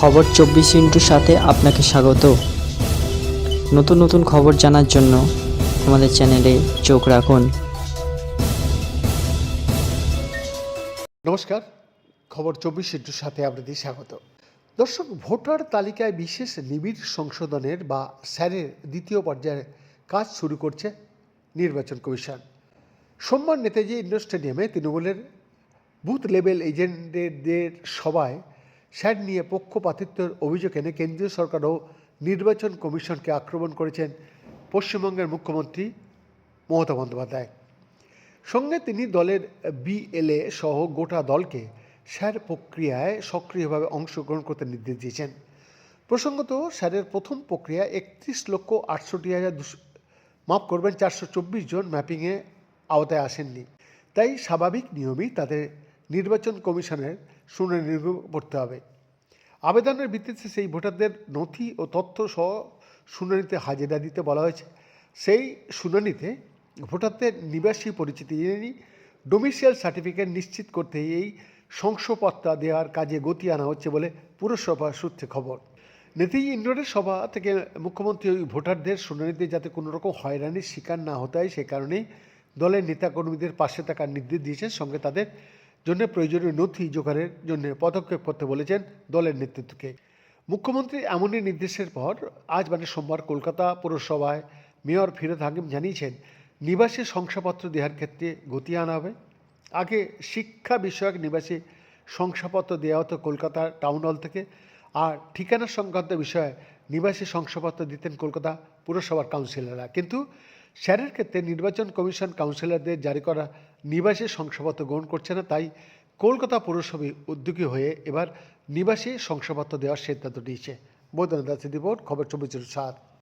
খবর চব্বিশ ইন্টুর সাথে আপনাকে স্বাগত। নতুন নতুন খবর জানার জন্য আমাদের চ্যানেলে চোখ রাখুন। নমস্কার, খবর চব্বিশ ইন্টুর সাথে আপনাদের স্বাগত। দর্শক, ভোটার তালিকায় বিশেষ নিবিড় সংশোধনের বা স্যারের দ্বিতীয় পর্যায়ে কাজ শুরু করছে নির্বাচন কমিশন। সোমবার নেতাজি ইন্ডোর স্টেডিয়ামে তৃণমূলের বুথ লেভেল এজেন্টদের সভায় স্যার নিয়ে পক্ষপাতিত্বের অভিযোগ এনে কেন্দ্রীয় সরকার ও নির্বাচন কমিশনকে আক্রমণ করেছেন পশ্চিমবঙ্গের মুখ্যমন্ত্রী মমতা বন্দ্যোপাধ্যায়। সঙ্গে তিনি দলের বিএলএ সহ গোটা দলকে স্যার প্রক্রিয়ায় সক্রিয়ভাবে অংশগ্রহণ করতে নির্দেশ দিয়েছেন। প্রসঙ্গত, স্যারের প্রথম প্রক্রিয়া একত্রিশ লক্ষ আটষট্টি হাজার দুশো, মাফ করবেন, চারশো চব্বিশ জন ম্যাপিংয়ে আওতায় আসেননি। তাই স্বাভাবিক নিয়মেই তাদের নির্বাচন কমিশনের শুনানি করতে হবে। আবেদনের ভিত্তিতে সেই ভোটারদের নথি ও তথ্য সহ শুনানিতে হাজিরা দিতে বলা হয়েছে। সেই শুনানিতে ভোটারদের নিবাসী পরিচিতি জেনে ডোমিসিয়াল সার্টিফিকেট নিশ্চিত করতে এই শংসাপত্র দেওয়ার কাজে গতি আনা হচ্ছে বলে পুরসভা সূত্রে খবর। নেতাজি ইন্ডোরের সভা থেকে মুখ্যমন্ত্রী ওই ভোটারদের শুনানিতে যাতে কোনো রকম হয়রানির শিকার না হতে হয়, সে কারণেই দলের নেতাকর্মীদের পাশে থাকার নির্দেশ দিয়েছেন। সঙ্গে তাদের জন্য প্রয়োজনীয় নথি জোগাড়ের জন্য পদক্ষেপ করতে বলেছেন দলের নেতৃত্বকে। মুখ্যমন্ত্রী এমনই নির্দেশের পর আজ মানে সোমবার কলকাতা পৌরসভায় মেয়র ফিরোজ হাকিম জানিয়েছেন, নিবাসী শংসাপত্র দেওয়ার ক্ষেত্রে গতি আনা হবে। আগে শিক্ষা বিষয়ক নিবাসী শংসাপত্র দেওয়া হতো কলকাতার টাউন হল থেকে, আর ঠিকানা সংক্রান্ত বিষয়ে নিবাসী শংসাপত্র দিতেন কলকাতা পুরসভার কাউন্সিলররা। কিন্তু স্যারের ক্ষেত্রে নির্বাচন কমিশন কাউন্সিলরদের জারি করা নিবাসী শংসাপত্র গ্রহণ করছে না, তাই কলকাতা পৌরসভা উদ্যোগী হয়ে এবার নিবাসী শংসাপত্র দেওয়ার সিদ্ধান্ত নিয়েছে। বৈদ্যনাথ দাসের রিপোর্ট, খবর চব্বিশ সাত।